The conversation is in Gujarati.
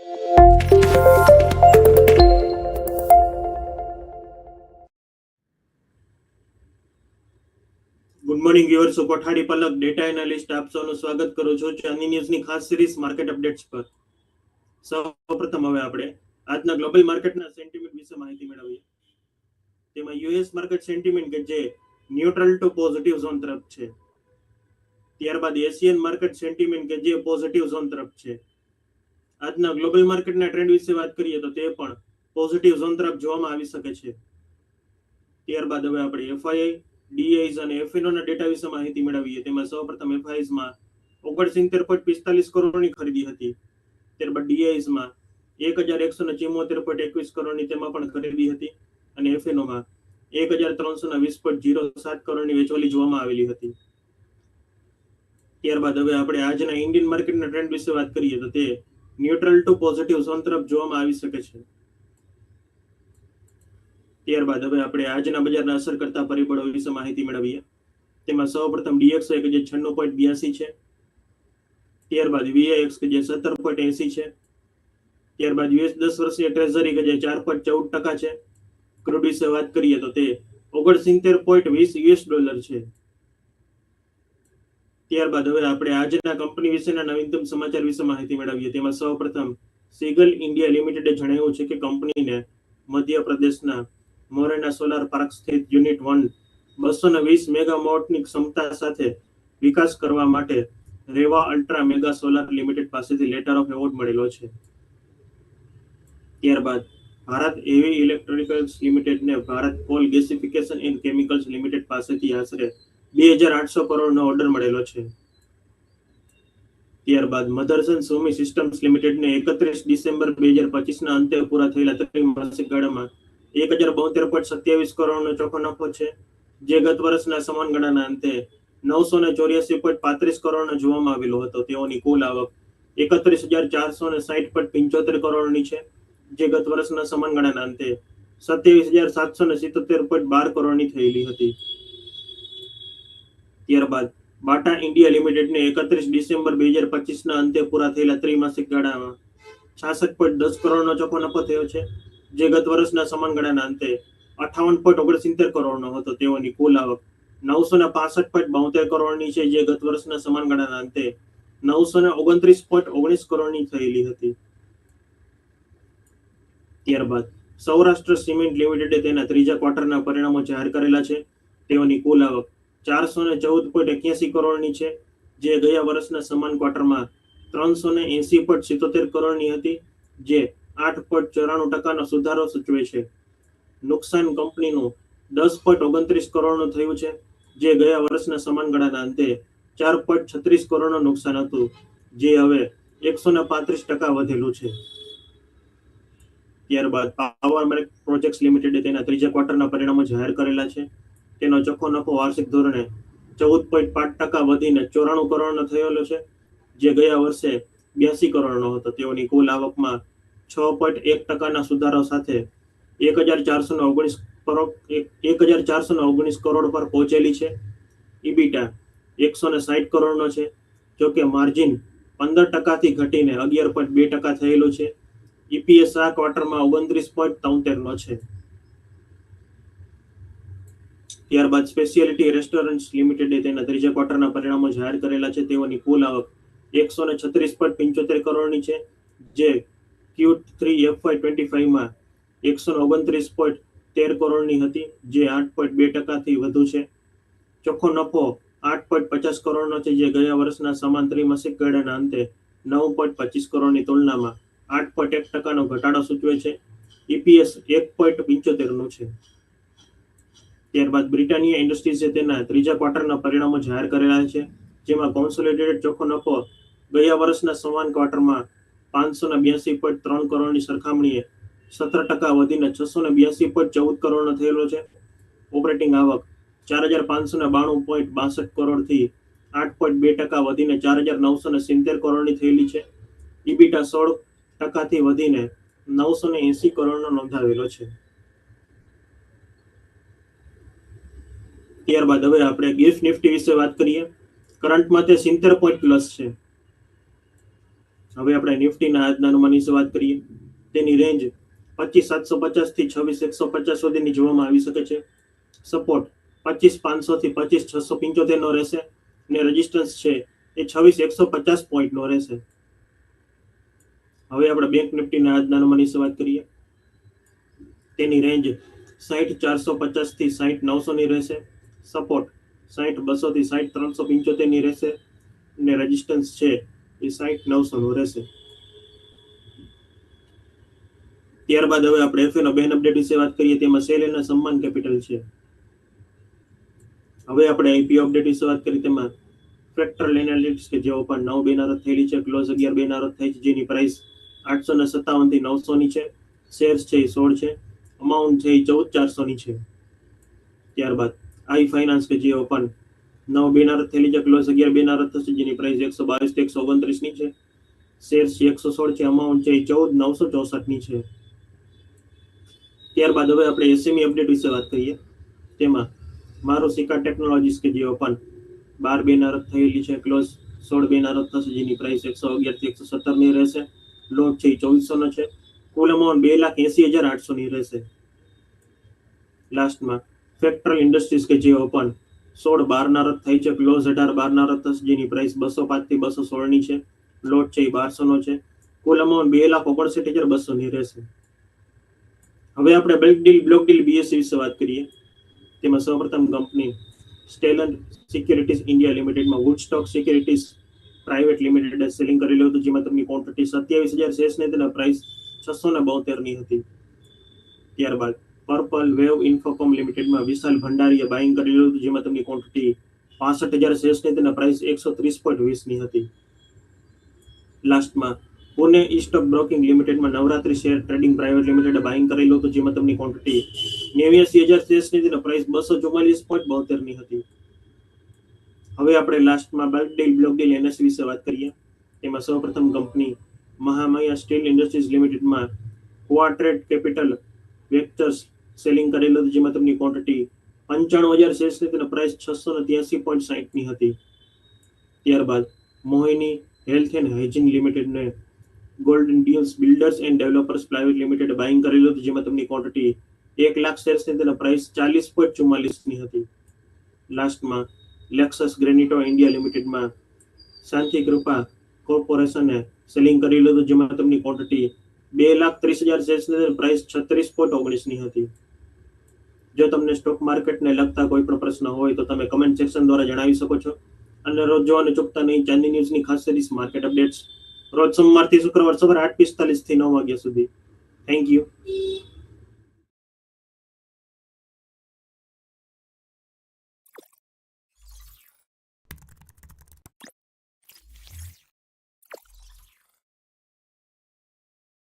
ગુડ મોર્નિંગ વ્યુઅર્સ હું કોઠારી પલક ડેટા એનાલિસ્ટ આપ સૌનું સ્વાગત કરું છું ચાંદી ન્યૂઝની ખાસ સિરીઝ માર્કેટ અપડેટ્સ પર. સૌપ્રથમ હવે આપણે આજના ગ્લોબલ માર્કેટના સેન્ટિમેન્ટ વિશે માહિતી મેળવીએ. તેમાં યુએસ માર્કેટ સેન્ટિમેન્ટ કે જે ન્યુટ્રલ ટુ પોઝિટિવ ઝોન તરફ છે. ત્યારબાદ એશિયન માર્કેટ સેન્ટિમેન્ટ કે જે પોઝિટિવ ઝોન તરફ છે. આજના ગ્લોબલ માર્કેટના ટ્રેન્ડ વિશે વાત કરીએ તો તે પણ પોઝિટિવ ઝોન તરફ જોવામાં આવી શકે છે. ત્યારબાદ હવે આપણે એફઆઈઆઈ ડીઆઈઝ અને એફએનઓના ડેટા વિશે માહિતી મેળવીએ. તેમાં સૌપ્રથમ એફઆઈઝમાં ઓગણસિત્તેર પોઈન્ટ પિસ્તાલીસ કરોડની ખરીદી હતી. ત્યારબાદ ડીઆઈઝમાં એક હજાર એકસો ને ચુમ્મોતેર પોઈન્ટ એકવીસ કરોડની તેમાં પણ ખરીદી હતી અને એફએનઓમાં એક હજાર ત્રણસો ને વીસ પોઈન્ટ જીરો સાત કરોડની વેચવાલી જોવામાં આવેલી હતી. ત્યારબાદ હવે આપણે આજના ઇન્ડિયન માર્કેટના ટ્રેન્ડ વિશે વાત કરીએ તો તે ન્યુટ્રલ ટુ પોઝિટિવ ઝોન તરફ જોવામાં આવી શકે છે. ત્યારબાદ હવે આપણે આજના બજારના અસર કરતા પરિબળો વિશે માહિતી મેળવીએ. તેમાં સૌપ્રથમ ડીએક્સ કે જે છન્નું પોઈન્ટ બ્યાસી છે. ત્યારબાદ વીઆઈએક્સ કે જે સત્તર પોઈન્ટ એસી છે. ત્યારબાદ યુએસ દસ વર્ષીય ટ્રેઝરી કે જે ચાર પોઈન્ટ ચૌદ ટકા છે. ક્રૂડ વિશે વાત કરીએ તો તે ઓગણસિત્તેર પોઈન્ટ વીસ યુએસ ડોલર છે. ત્યારબાદ હવે આપણે આજના કંપની વિશેના નવીનતમ સમાચાર વિશે માહિતી મેળવીએ. તેમાં સૌપ્રથમ સિગલ ઇન્ડિયા લિમિટેડે જણાવ્યું છે કે કંપનીને મધ્યપ્રદેશના મોરેના સોલાર પાર્ક સ્થિત યુનિટ વન બસો ને વીસ મેગાવોટની ક્ષમતા સાથે વિકાસ કરવા માટે Rewa ultra mega solar limited પાસેથી લેટર ઓફ એવોર્ડ મળેલો છે. ત્યારબાદ ભારત એવી ઇલેક્ટ્રોનિકલ્સ લિમિટેડને Bharat coal gasification and chemicals limited પાસેથી આશરે બે હજાર આઠસો કરોડનો ઓર્ડર મળેલો છે. ત્યારબાદ મધરસન સોમી સિસ્ટમ્સ લિમિટેડને એકત્રીસ ડિસેમ્બર બે હજાર પચીસના અંતે પૂરા થયેલા ત્રિમાસિક ગાળામાં એક હજાર બોતેર પોઈન્ટ સત્યાવીસ કરોડનો ચોખ્ખો નફો છે, જે ગત વર્ષના સમાન ગાળાના અંતે નવસો ને ચોર્યાસી પોઈન્ટ પાંત્રીસ કરોડનો જોવામાં આવેલો હતો. તેઓની કુલ આવક એકત્રીસ હજાર ચારસો ને સાહીઠ પોઈન્ટ પંચોતેર કરોડની છે, જે ગત વર્ષના સમાન ગાળાના અંતે સત્યાવીસ હજાર સાતસો ને સિત્તોતેર પોઈન્ટ બાર કરોડની થયેલી હતી. ત્યારબાદ બાટા ઇન્ડિયા લિમિટેડને એકત્રીસ ડિસેમ્બર બે હજાર પચીસના અંતે પૂરા થયેલા ત્રિમાસિક ગાળામાં છાસઠ પોઈન્ટ દસ કરોડનો ચોખ્ખો નફો થયો છે, જે ગત વર્ષના સમાન ગાળાના અંતે અઠાવન પોઈન્ટ ઓગણસિત્તેર કરોડનો હતો. તેઓની કુલ આવક નવસો ને પાસઠ પોઈન્ટ બોતેર કરોડની છે, જે ગત વર્ષના સમાન ગાળાના અંતે નવસો ને ઓગણત્રીસ પોઈન્ટ ઓગણીસ કરોડની થયેલી હતી. ત્યારબાદ સૌરાષ્ટ્ર સિમેન્ટ લિમિટેડે તેના ત્રીજા ક્વાર્ટરના પરિણામો જાહેર કરેલા છે. તેઓની કુલ આવક ચારસો ને ચૌદ પોઈન્ટ એક્યાસી કરોડની છે, જે ગયા વર્ષના સમાન ક્વાર્ટરમાં ત્રણસો ને એસી પોઈન્ટ સિત્તોતેર કરોડની હતી, જે આઠ પોઈન્ટ ચોરાણું ટકાનો સુધારો સૂચવે છે. નુકસાન કંપનીનું દસ પોઈન્ટ ઓગણત્રીસ કરોડનું થયું છે, જે ગયા વર્ષના સમાન ગાળાના અંતે ચાર પોઈન્ટ છત્રીસ કરોડનું નુકસાન હતું, જે હવે એકસો ને પાંત્રીસ ટકા વધેલું છે. ત્યારબાદ પાવર પ્રોજેક્ટ્સ લિમિટેડે તેના ત્રીજા ક્વાર્ટરના પરિણામો જાહેર કરેલા છે. તેનો ચોખ્ખો નફો વાર્ષિક ધોરણે ચૌદ પોઈન્ટ પાંચ ટકા વધીને ચોરાણું કરોડનો થયેલો છે. જે ગયા વર્ષે બ્યાસી કરોડનો હતો. તેઓની કુલ આવકમાં છ પોઈન્ટ એક ટકાના સુધારો સાથે એક હજાર ચારસો ઓગણીસ કરોડ, એક હજાર ચારસો ઓગણીસ કરોડ પર પહોંચેલી છે. ઇબીટા એકસો ને સાઠ કરોડનો છે. જોકે માર્જિન પંદર ટકાથી ઘટીને અગિયાર પોઈન્ટ બે ટકા થયેલું છે. ઈપીએસ આ ક્વાર્ટરમાં ઓગણત્રીસ પોઈન્ટ તોતેરનો છે. ત્યારબાદ સ્પેશિયાલિટી રેસ્ટોરન્ટ્સ લિમિટેડે તેના ત્રીજા ક્વાર્ટરના પરિણામો જાહેર કરેલા છે. તેઓની કુલ આવક એકસો ને છત્રીસ પોઈન્ટ પંચોતેર કરોડની છે, જે ક્યુ થ્રી એફવાય ટ્વેન્ટી ફાઈવમાં એકસો ઓગણત્રીસ પોઈન્ટ તેર કરોડની હતી, જે આઠ પોઈન્ટ બે ટકાથી વધુ છે. ચોખ્ખો નફો આઠ પોઈન્ટ પચાસ કરોડનો છે, જે ગયા વર્ષના સમાન ત્રિમાસિક ગાળાના અંતે નવ પોઈન્ટ પચીસ કરોડની તુલનામાં આઠ પોઈન્ટ એક ટકાનો ઘટાડો સૂચવે છે. ઈપીએસ એક પોઈન્ટ પંચોતેરનું છે. ત્યારબાદ બ્રિટાનિયા ઇન્ડસ્ટ્રીઝે તેના ત્રીજા ક્વાર્ટરના પરિણામો જાહેર કરેલા છે, જેમાં કોન્સોલિડેટેડ ચોખ્ખો નફો ગયા વર્ષના સમાન ક્વાર્ટરમાં પાંચસો ને બ્યાસી પોઈન્ટ ત્રણ કરોડની સરખામણીએ સત્તર ટકા વધીને છસો ને બ્યાસી પોઈન્ટ ચૌદ કરોડનો થયેલો છે. ઓપરેટિંગ આવક ચાર હજાર પાંચસો ને બાણું પોઈન્ટ બાસઠ કરોડથી આઠ પોઈન્ટ બે ટકા વધીને ચાર હજાર નવસો ને સિત્તેર કરોડની થયેલી છે. ઇબીટા સોળ ટકાથી વધીને નવસો ને એસી કરોડનો નોંધાવેલો છે. ત્યારબાદ હવે આપણે ગિફ્ટ નિફ્ટી વિશે વાત કરીએ. કરંટમાં તે સિત્તેર પોઈન્ટ પ્લસ છે. હવે આપણે નિફ્ટીના આજના અનુમાન વિશે વાત કરીએ. તેની રેન્જ પચીસ સાતસો પચાસથી છવ્વીસ એકસો પચાસ સુધીની જોવામાં આવી શકે છે. સપોર્ટ પચીસ પાંચસો થી પચીસ છસો પંચોતેર નો રહેશે અને રેઝિસ્ટન્સ છે એ છવ્વીસ એકસો પચાસ પોઈન્ટ નો રહેશે. હવે આપણે બેંક નિફ્ટીના આજના અનુમાન વિશે વાત કરીએ. તેની રેન્જ સાહીઠ ચારસો પચાસથી સાઠ નવસો ની રહેશે. સપોર્ટ સાઠ બસો થી સાઠ ત્રણસો પંચોતેરની રહેશે ને રેઝિસ્ટન્સ છે એ સાઠ નવસો નું રહેશે. ત્યારબાદ હવે આપણે એફએ નો બેન અપડેટ વિશે વાત કરીએ, તેમાં સેલ અને સન્માન કેપિટલ છે. હવે આપણે આઈપીઓ અપડેટ વિશે વાત કરીએ, તેમાં ફેક્ટરલ એનાલિટિક્સ કે જેઓ પણ નવ બેનારત થયેલી છે ક્લોઝ અગિયાર બેનારત થઈ છે, જેની પ્રાઇસ આઠસો ને સત્તાવનથી નવસો ની છે શેર્સ છે એ સોળ છે અમાઉન્ટ છે એ ચૌદ ચારસો ની છે. ત્યારબાદ આઈ ફાઇનાન્સ કે જે ઓપન નવ બેનારત થયેલી છે ક્લોઝ અગિયાર બેનારત થશે, જેની પ્રાઇસ એકસો બાવીસથી એકસો ઓગણત્રીસની છે. શેર્સ એકસો સોળ છે અમાઉન્ટ છે, એ ચૌદ નવસો ચોસઠની છે. ત્યારબાદ હવે આપણે એસએમઈ અપડેટ વિશે વાત કરીએ. તેમાં મારો સિકા ટેકનોલોજીસ કે જે ઓપન બાર બેનારત થયેલી છે ક્લોઝ સોળ બેનારત થશે, જેની પ્રાઇસ એકસો અગિયારથી એકસો સત્તરની રહેશે. લોટ છે એ ચોવીસો નો છે. કુલ અમાઉન્ટ બે લાખ એસી હજાર આઠસોની રહેશે. લાસ્ટમાં ફેક્ટરલ ઇન્ડસ્ટ્રીઝ કે જે ઓપન સોળ બાર ના રદ થઈ છે ક્લોઝ અઢાર બાર ના રદ થશે જેની પ્રાઇસ બસો પાંચથી બસો સોળની છે. લોટ છે, એ બારસો નો છે. કુલ અમાઉન્ટ બે લાખ ઓગણસઠ હજાર બસો ની રહેશે. હવે આપણે bulk deal block deal BSC વિશે વાત કરીએ. તેમાં સૌપ્રથમ કંપની સ્ટેલન securities India લિમિટેડમાં Woodstock securities private limited selling કરેલું હતું, જેમાં તેમની ક્વોન્ટિટી સત્યાવીસ હજાર શેર્સ ને તેના પ્રાઇસ છસો ને બોતેરની હતી. ત્યારબાદ પર્પલ વેવ ઇન્ફોકોમ લિમિટેડમાં વિશાલ ભંડારીએ બાઇંગ કરેલું હતું, જેમાં તેમની ક્વોન્ટિટી પાસઠ હજાર શેર્સ તેના પ્રાઇસ એકસો ત્રીસ પોઈન્ટ વીસની હતી. લાસ્ટમાં પુણે ઇસ્ટોક બ્રોકિંગ લિમિટેડમાં નવરાત્રી શેર ટ્રેડિંગ પ્રાઇવેટ લિમિટેડે બાઇંગ કરેલું હતું, જેમાં તેમની ક્વોન્ટિટી નેવ્યાસી હજાર શેર્સની તેના પ્રાઇસ બસો ચુમ્માલીસ પોઈન્ટ બોતેરની હતી. હવે આપણે લાસ્ટમાં bulk deal block deal NS વિશે વાત કરીએ. તેમાં સૌપ્રથમ કંપની મહામાયા સ્ટીલ ઇન્ડસ્ટ્રીઝ લિમિટેડમાં ક્વાટ્રેડ કેપિટલ વેક્ટર્સ સેલિંગ કરેલું હતું, જેમાં તેમની ક્વોન્ટિટી પંચાણું હજાર શેર્સની તેનો પ્રાઇસ છસો ને ત્યાસી પોઈન્ટ સાઠની હતી. ત્યારબાદ મોહિની હેલ્થ એન્ડ હાઇજીન લિમિટેડને golden deals builders and developers private limited buying કરેલું હતું, જેમાં તેમની ક્વોન્ટિટી એક લાખ શેર્સની તેના પ્રાઇસ ચાલીસ પોઈન્ટ ચુમ્માલીસની હતી. લાસ્ટમાં લેક્સસ ગ્રેનિટો ઇન્ડિયા લિમિટેડમાં શાંતિ કૃપા કોર્પોરેશને સેલિંગ કરેલું હતું, જેમાં તેમની ક્વોન્ટિટી બે લાખ ત્રીસ હજાર શેર્સની પ્રાઇસ છત્રીસ પોઈન્ટ ઓગણીસની હતી. જો તમને સ્ટોક માર્કેટને લગતા કોઈ પણ પ્રશ્ન હોય તો તમે કમેન્ટ સેક્શન દ્વારા જણાવી શકો છો. અને રોજ જોવાને ચૂકતા નહીં. ચાંદી ન્યૂઝની ખાસ સિરીઝ માર્કેટ અપડેટ્સ રોજ સોમવારથી શુક્રવાર સવારે આઠ પિસ્તાલીસથી નવ વાગ્યા સુધી. Thank you